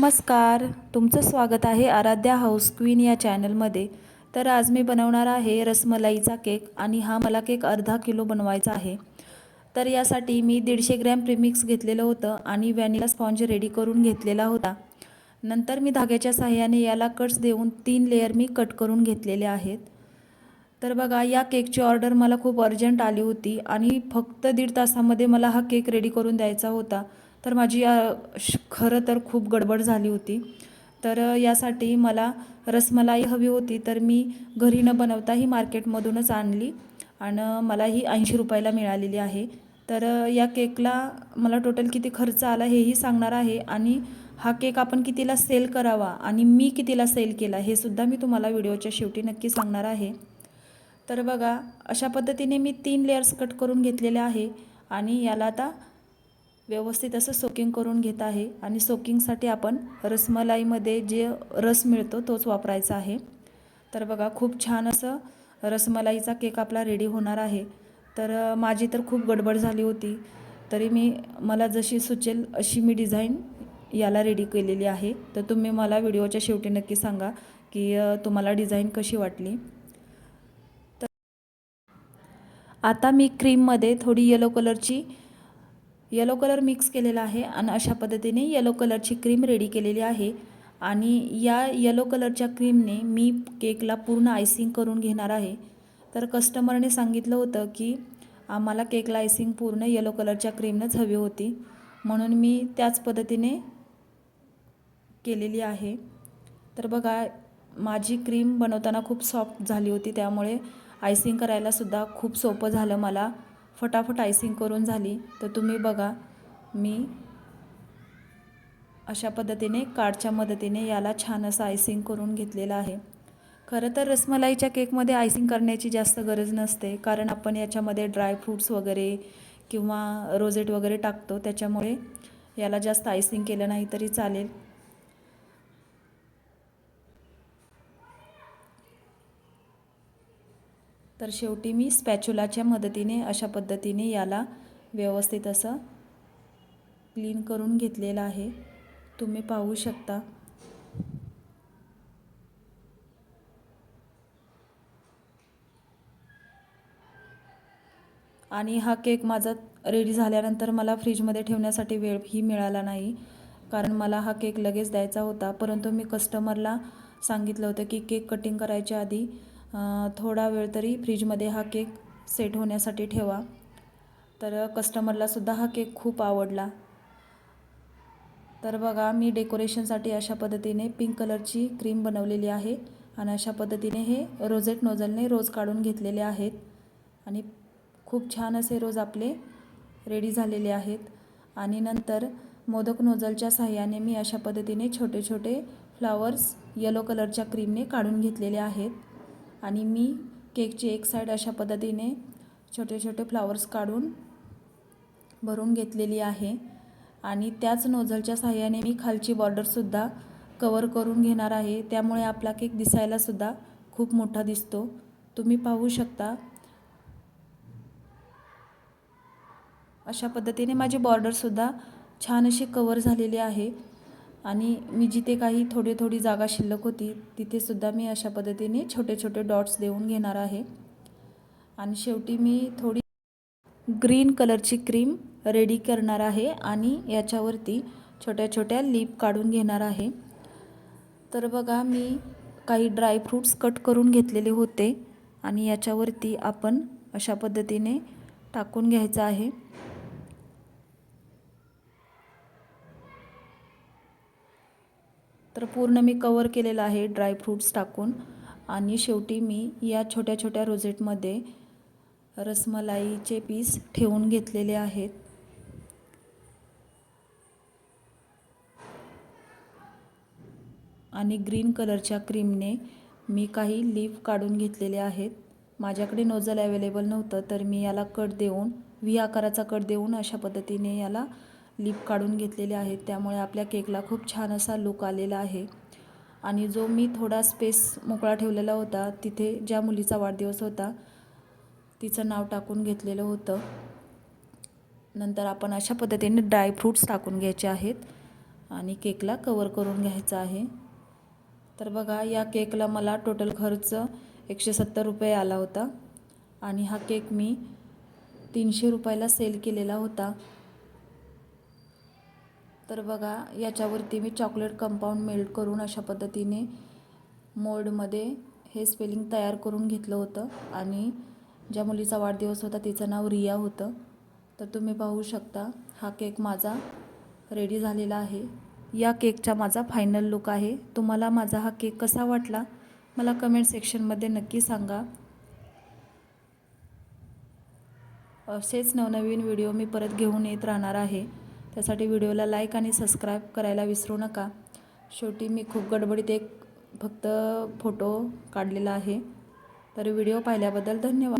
नमस्कार तुमचं स्वागत आहे आराध्या हाऊस क्वीन या चॅनलमध्ये. तर आज मी बनवणार आहे रसमलाईचा केक आणि हा मला केक अर्धा किलो बनवायचा आहे. तर यासाठी मी दीडशे ग्रॅम प्रीमिक्स घेतलेलं होतं आणि व्हॅनिला स्पॉन्ज रेडी करून घेतलेला होता. नंतर मी धाग्याच्या साह्याने याला कट्स देऊन तीन लेअर मी कट करून घेतलेले आहेत. तर बघा या केकची ऑर्डर मला खूप अर्जंट आली होती आणि फक्त दीड तासामध्ये मला हा केक रेडी करून द्यायचा होता. तर माझी श- खरं तर खूप गडबड झाली होती. तर यासाठी मला रसमलाई हवी होती तर मी घरी न बनवता ही मार्केटमधूनच आणली आणि मला ही ऐंशी रुपयाला मिळालेली आहे. तर या केकला मला टोटल किती खर्च आला हेही सांगणार आहे आणि हा केक आपण कितीला सेल करावा आणि मी कितीला सेल केला हे सुद्धा मी तुम्हाला व्हिडिओच्या शेवटी नक्की सांगणार आहे. तर बघा अशा पद्धतीने मी तीन लेअर्स कट करून घेतलेले आहे आणि याला आता व्यवस्थित असं सोकिंग करून घेत आहे आणि सोकिंगसाठी आपण रसमलाईमध्ये जे रस मिळतो तोच वापरायचा आहे. तर बघा खूप छान असं रसमलाईचा केक आपला रेडी होणार आहे. तर माझी तर खूप गडबड झाली होती. तरी मी मला जशी सुचेल अशी मी डिझाईन याला रेडी केलेली आहे. तर तुम्ही मला व्हिडिओच्या शेवटी नक्की सांगा की तुम्हाला डिझाईन कशी वाटली. तर आता मी क्रीममध्ये थोडी येलो कलरची येलो कलर मिक्स केलेला आहे आणि अशा पद्धतीने येलो कलरची क्रीम रेडी केलेली आहे. आणि या येलो कलरच्या क्रीमने मी केकला पूर्ण आयसिंग करून घेणार आहे. तर कस्टमरने सांगितलं होतं की आम्हाला केकला आयसिंग पूर्ण येलो कलरच्या क्रीमनंच हवी होती. म्हणून मी त्याच पद्धतीने केलेली आहे. तर बघा माझी क्रीम बनवताना खूप सॉफ्ट झाली होती त्यामुळे आयसिंग करायला सुद्धा खूप सोपं झालं मला. फटाफट आयसिंग करून झाली तर तुम्ही बघा मी अशा पद्धतीने कार्डच्या मदतीने याला छान असं आयसिंग करून घेतलेलं आहे. खरं तर रसमलाईच्या केकमध्ये आयसिंग करण्याची जास्त गरज नसते कारण आपण याच्यामध्ये ड्रायफ्रूट्स वगैरे किंवा रोजेट वगैरे टाकतो त्याच्यामुळे याला जास्त आयसिंग केलं नाही तरी चालेल. तर शेवटी मी स्पॅच्युलाच्या मदतीने अशा पद्धतीने याला व्यवस्थित असं क्लीन करून घेतलेलं आहे. तुम्ही पाहू शकता. आणि हा केक माझा रेडी झाल्यानंतर मला फ्रीजमध्ये ठेवण्यासाठी वेळही मिळाला नाही. कारण मला हा केक लगेच द्यायचा होता. परंतु मी कस्टमरला सांगितलं होतं की केक कटिंग करायच्या आधी थोडा वेळ तरी फ्रीजमध्ये हा केक सेट होण्यासाठी ठेवा. तर कस्टमरलासुद्धा हा केक खूप आवडला. तर बघा मी डेकोरेशनसाठी अशा पद्धतीने पिंक कलरची क्रीम बनवलेली आहे आणि अशा पद्धतीने हे रोजेट नोझलने रोज काढून घेतलेले आहेत आणि खूप छान असे रोज आपले रेडी झालेले आहेत. आणि नंतर मोदक नोझलच्या साह्याने मी अशा पद्धतीने छोटे छोटे फ्लावर्स येलो कलरच्या क्रीमने काढून घेतलेले आहेत. आणि मी केकची एक साईड अशा पद्धतीने छोटे छोटे फ्लावर्स काढून भरून घेतलेली आहे. आणि त्याच नोझलच्या साह्याने मी खालची बॉर्डरसुद्धा कवर करून घेणार आहे. त्यामुळे आपला केक दिसायलासुद्धा खूप मोठा दिसतो. तुम्ही पाहू शकता. अशा पद्धतीने माझी बॉर्डरसुद्धा छान अशी कवर झालेली आहे. आणि मी जिथे काही थोडी थोडी जागा शिल्लक होती तिथेसुद्धा मी अशा पद्धतीने छोटे छोटे डॉट्स देऊन घेणार आहे. आणि शेवटी मी थोडी ग्रीन कलरची क्रीम रेडी करणार आहे आणि याच्यावरती छोट्या छोट्या लीप काढून घेणार आहे. तर बघा मी काही ड्रायफ्रूट्स कट करून घेतलेले होते आणि याच्यावरती आपण अशा पद्धतीने टाकून घ्यायचं आहे. तर पूर्ण मी कवर केलेलं आहे ड्रायफ्रूट्स टाकून. आणि शेवटी मी या छोट्या छोट्या रोजेटमध्ये रसमलाईचे पीस ठेवून घेतलेले आहेत. आणि ग्रीन कलरच्या क्रीमने मी काही लीफ काढून घेतलेले आहेत. माझ्याकडे नोजल अवेलेबल नव्हतं तर मी याला कट देऊन व्ही आकाराचा कट देऊन अशा पद्धतीने याला लिप काढून घेतलेले आहेत. त्यामुळे आपल्या केकला खूप छान असा लुक आलेला आहे. आणि जो मी थोडा स्पेस मोकळा ठेवलेला होता तिथे ज्या मुलीचा वाढदिवस होता तिचं नाव टाकून घेतलेलं होतं. नंतर आपण अशा पद्धतीने ड्रायफ्रूट्स टाकून घ्यायचे आहेत आणि केकला कवर करून घ्यायचा आहे. तर बघा या केकला मला टोटल खर्च एकशे सत्तर रुपये आला होता. आणि हा केक मी तीनशे रुपयाला सेल केलेला होता. तर बघा याच्यावरती मी चॉकलेट कंपाऊंड मेल्ट करून अशा पद्धतीने मोल्डमध्ये हे स्पेलिंग तयार करून घेतलं होतं. आणि ज्या मुलीचा वाढदिवस होता तिचं नाव रिया होतं. तर तुम्ही पाहू शकता हा केक माझा रेडी झालेला आहे. या केकचा माझा फायनल लुक आहे. तुम्हाला माझा हा केक कसा वाटला मला कमेंट सेक्शनमध्ये नक्की सांगा. असेच नवनवीन व्हिडिओ मी परत घेऊन येत राहणार आहे. त्यासाठी व्हिडिओला लाईक आणि सबस्क्राईब करायला विसरू नका. शेवटी मी खूप गडबडीत एक फक्त फोटो काढलेला आहे. तर व्हिडिओ पाहिल्याबद्दल धन्यवाद.